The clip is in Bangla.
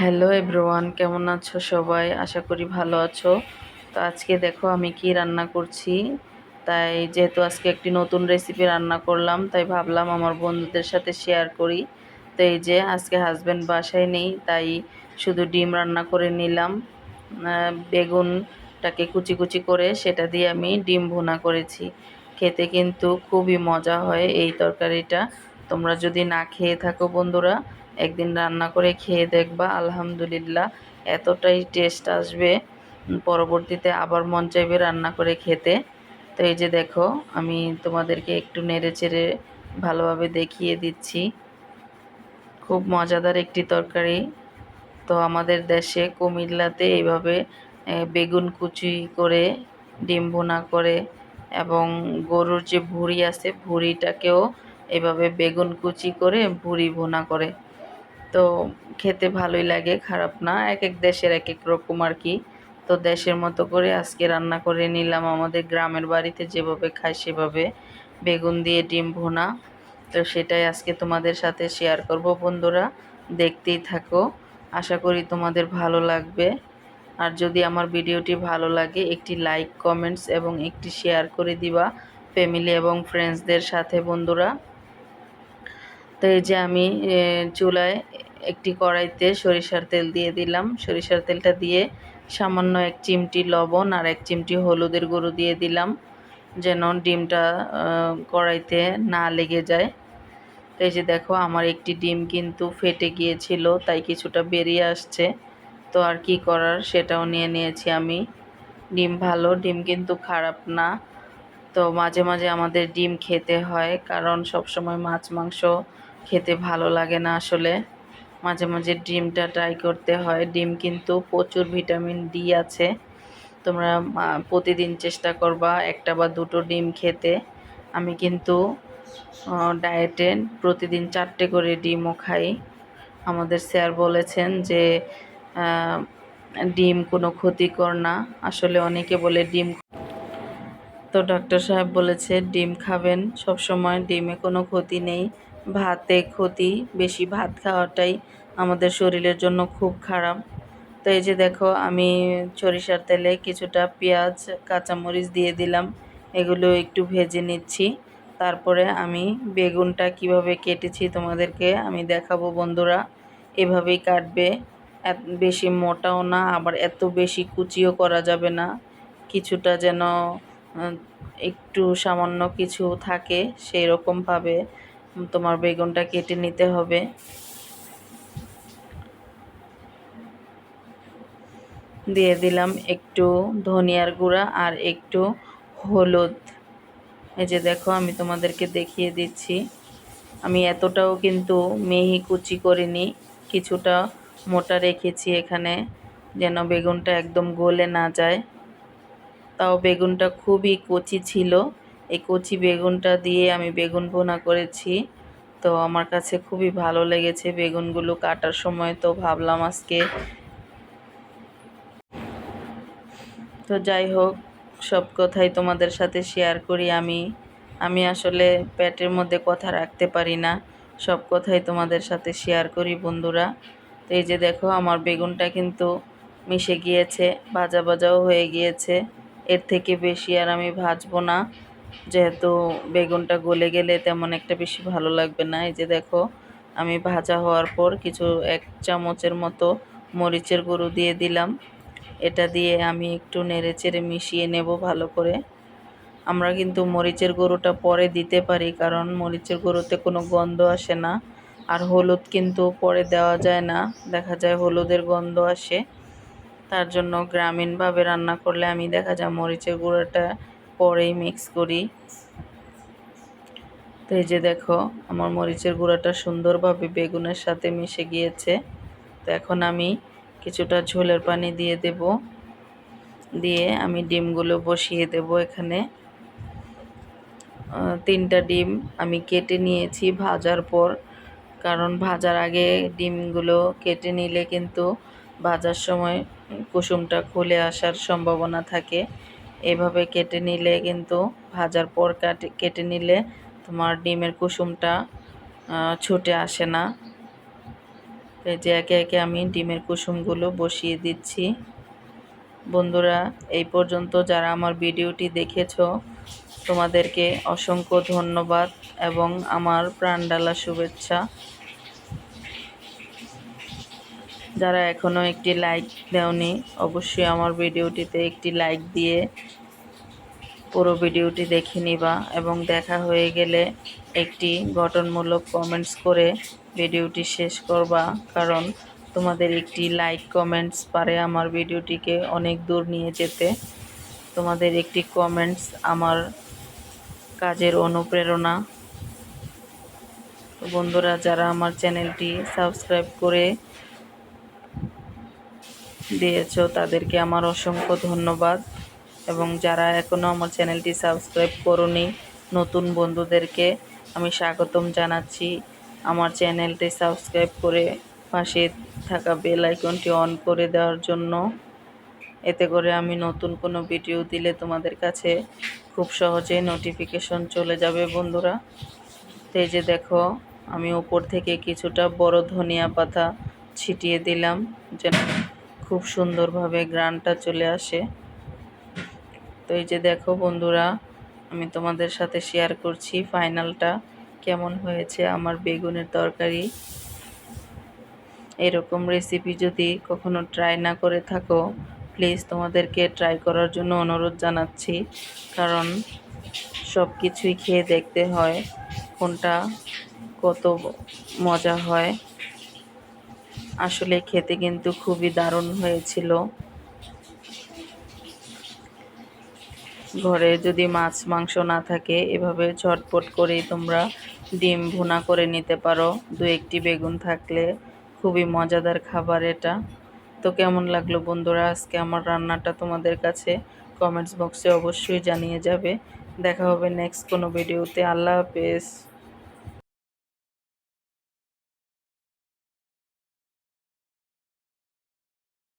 হ্যালো এভরিওয়ান, কেমন আছো সবাই? আশা করি ভালো আছো। তো আজকে দেখো আমি কি রান্না করছি। তাই যেহেতু আজকে একটি নতুন রেসিপি রান্না করলাম, তাই ভাবলাম আমার বন্ধুদের সাথে শেয়ার করি। তো এই যে আজকে হাজব্যান্ড বাসায় নেই, তাই শুধু ডিম রান্না করে নিলাম। বেগুনটাকে কুচি কুচি করে সেটা দিয়ে আমি ডিম ভুনা করেছি। খেতে কিন্তু খুবই মজা হয় এই তরকারিটা। তোমরা যদি না খেয়ে থাকো বন্ধুরা, একদিন রান্না করে খেয়ে দেখবা, আলহামদুলিল্লাহ। এতটাই টেস্ট আসবে পরবর্তীতে আবার মন চাইবে রান্না করে খেতে। তো এই যে দেখো, আমি তোমাদেরকে একটু নেড়ে চেড়ে ভালোভাবে দেখিয়ে দিচ্ছি। খুব মজাদার একটি তরকারি। তো আমাদের দেশে কুমিল্লাতে এইভাবে বেগুন কুচি করে, ডিম ভুনা করে এবং গরুর যে ভুঁড়ি আছে, ভুঁড়িটাকেও এভাবে বেগুন কুচি করে ভুঁড়ি ভুনা করে। তো খেতে ভালোই লাগে, খারাপ না। এক এক দেশের এক এক রকম আর কি। তো দেশের মতো করে আজকে রান্না করে নিলাম। আমাদের গ্রামের বাড়িতে যেভাবে খায় সেভাবে বেগুন দিয়ে ডিম ভুনা। তো সেটাই আজকে তোমাদের সাথে শেয়ার করব বন্ধুরা। দেখতেই থাকো। আশা করি তোমাদের ভালো লাগবে। আর যদি আমার ভিডিওটি ভালো লাগে, একটি লাইক কমেন্টস এবং একটি শেয়ার করে দিবা। ফ্যামিলি এবং ফ্রেন্ডসদের সাথে বন্ধুরা। তো এই যে আমি চুলায় একটি কড়াইতে সরিষার তেল দিয়ে দিলাম। সরিষার তেলটা দিয়ে সামান্য এক চিমটি লবণ আর এক চিমটি হলুদের গুঁড়ো দিয়ে দিলাম, যেন ডিমটা কড়াইতে না লেগে যায়। তো এই যে দেখো, আমার একটি ডিম কিন্তু ফেটে গিয়েছিল, তাই কিছুটা বেরিয়ে আসছে। তো আর কি করার, সেটাও নিয়ে নিয়েছি আমি। ডিম ভালো, ডিম কিন্তু খারাপ না। তো মাঝে মাঝে আমাদের ডিম খেতে হয়, কারণ সব সময় মাছ, মাংস খেতে ভালো লাগে না আসলে। মাঝে মাঝে ডিমটা ট্রাই করতে হয়। ডিম কিন্তু প্রচুর ভিটামিন ডি আছে। তোমরা প্রতিদিন চেষ্টা করবা একটা বা দুটো ডিম খেতে। আমি কিন্তু ডায়েটে প্রতিদিন চারটে করে ডিমও খাই। আমাদের স্যার বলেছেন যে ডিম কোনো ক্ষতিকর না। আসলে অনেকে বলে ডিম তো ডক্টর সাহেব বলেছে, ডিম খাবেন। সব সময় ডিমে কোনো ক্ষতি নেই। ভাতে ক্ষতি, বেশি ভাত খাওয়াটাই আমাদের শরীরের জন্য খুব খারাপ। তো এই যে দেখো, আমি সরিষার তেলে কিছুটা পেঁয়াজ, কাঁচামরিচ দিয়ে দিলাম। এগুলো একটু ভেজে নিচ্ছি। তারপরে আমি বেগুনটা কীভাবে কেটেছি তোমাদেরকে আমি দেখাবো বন্ধুরা। এভাবেই কাটবে। বেশি মোটাও না, আবার এত বেশি কুচিও করা যাবে না। কিছুটা যেন একটু সামান্য কিছু থাকে সেই রকমভাবে তোমার বেগুনটা কেটে নিতে হবে। দিয়ে দিলাম একটু ধনিয়ার গুঁড়া আর একটু হলুদ। এই যে দেখো, আমি তোমাদেরকে দেখিয়ে দিচ্ছি। আমি এতটাও কিন্তু মেহি কুচি করিনি, কিছুটা মোটা রেখেছি এখানে, যেন বেগুনটা একদম গলে না যায়। তাও বেগুনটা খুবই কচি ছিল। এই কচি বেগুনটা দিয়ে আমি বেগুন ভুনা করেছি। তো আমার কাছে খুবই ভালো লেগেছে বেগুনগুলো কাটার সময়, তো ভাবলাম আজকে তো যাই হোক, সব কথাই তোমাদের সাথে শেয়ার করি আমি। আমি আসলে পেটের মধ্যে কথা রাখতে পারি না, সব কথাই তোমাদের সাথে শেয়ার করি বন্ধুরা। তো এই যে দেখো, আমার বেগুনটা কিন্তু মিশে গিয়েছে, ভাজা ভাজাও হয়ে গিয়েছে। এর থেকে বেশি আর আমি ভাজবো না। যেহেতু বেগুনটা গলে গেলে তেমন একটা বেশি ভালো লাগবে না। এই যে দেখো, আমি ভাজা হওয়ার পর কিছু এক চামচের মতো মরিচের গুঁড়ো দিয়ে দিলাম। এটা দিয়ে আমি একটু নেড়ে চেড়ে মিশিয়ে নেব ভালো করে। আমরা কিন্তু মরিচের গুঁড়োটা পরে দিতে পারি, কারণ মরিচের গুঁড়োতে কোনো গন্ধ আসে না। আর হলুদ কিন্তু পরে দেওয়া যায় না, দেখা যায় হলুদের গন্ধ আসে। তার জন্য গ্রামীণভাবে রান্না করলে আমি দেখা যায় মরিচের গুঁড়োটা পরেই মিক্স করি। তো এই যে দেখো, আমার মরিচের গুঁড়োটা সুন্দরভাবে বেগুনের সাথে মিশে গিয়েছে। তো এখন আমি কিছুটা ঝোলের পানি দিয়ে দেব। দিয়ে আমি ডিমগুলো বসিয়ে দেব এখানে। তিনটা ডিম আমি কেটে নিয়েছি ভাজার পর। কারণ ভাজার আগে ডিমগুলো কেটে নিলে কিন্তু ভাজার সময় কুসুমটা খুলে আসার সম্ভাবনা থাকে। এভাবে কেটে নিলে কিন্তু ভাজার পর কাটে, কেটে নিলে তোমার ডিমের কুসুমটা ছুটে আসে না। এই যে একে একে আমি ডিমের কুসুমগুলো বসিয়ে দিচ্ছি। বন্ধুরা, এই পর্যন্ত যারা আমার ভিডিওটি দেখেছ, তোমাদেরকে অসংখ্য ধন্যবাদ এবং আমার প্রাণডালা শুভেচ্ছা। যারা এখনও একটি লাইক দেওনি, অবশ্যই আমার ভিডিওটিতে একটি লাইক দিয়ে পুরো ভিডিওটি দেখে নিবা এবং দেখা হয়ে গেলে একটি গঠনমূলক কমেন্টস করে ভিডিওটি শেষ করবা। কারণ তোমাদের একটি লাইক কমেন্টস পারে আমার ভিডিওটিকে অনেক দূর নিয়ে যেতে। তোমাদের একটি কমেন্টস আমার কাজের অনুপ্রেরণা। তো বন্ধুরা, যারা আমার চ্যানেলটি সাবস্ক্রাইব করে দিয়েছ, তাদেরকে আমার অসংখ্য ধন্যবাদ। এবং যারা এখনও আমার চ্যানেলটি সাবস্ক্রাইব করনি, নতুন বন্ধুদেরকে আমি স্বাগতম জানাচ্ছি। আমার চ্যানেলটি সাবস্ক্রাইব করে পাশে থাকা বেল আইকনটি অন করে দেওয়ার জন্য। এতে করে আমি নতুন কোনো ভিডিও দিলে তোমাদের কাছে খুব সহজেই নোটিফিকেশন চলে যাবে বন্ধুরা। তো যে দেখো, আমি ওপর থেকে কিছুটা বড় ধনিয়া পাতা ছিটিয়ে দিলাম, যেন খুব সুন্দরভাবে গ্রানটা চলে আসে। তো এই যে দেখো বন্ধুরা, আমি তোমাদের সাথে শেয়ার করছি ফাইনালটা কেমন হয়েছে আমার বেগুনের তরকারি? এরকম রেসিপি যদি কখনো ট্রাই না করে থাকো প্লিজ তোমাদেরকে ট্রাই করার জন্য অনুরোধ জানাচ্ছি। কারণ সব কিছুই খেয়ে দেখতে হয়, কোনটা কত মজা হয়। আসলে খেতে কিন্তু খুবই দারুণ হয়েছিল। ঘরে যদি মাছ, মাংস না থাকে, এভাবে ঝটপট করেই তোমরা ডিম ভুনা করে নিতে পারো। দু একটি বেগুন থাকলে খুবই মজাদার খাবার এটা। তো কেমন লাগল বন্ধুরা? আজকে আমার রান্নাটা তোমাদের কাছে কমেন্টস বক্সে অবশ্যই জানিয়ে যাবে। দেখা হবে নেক্সট কোনো ভিডিওতে আল্লাহ হাফেজ।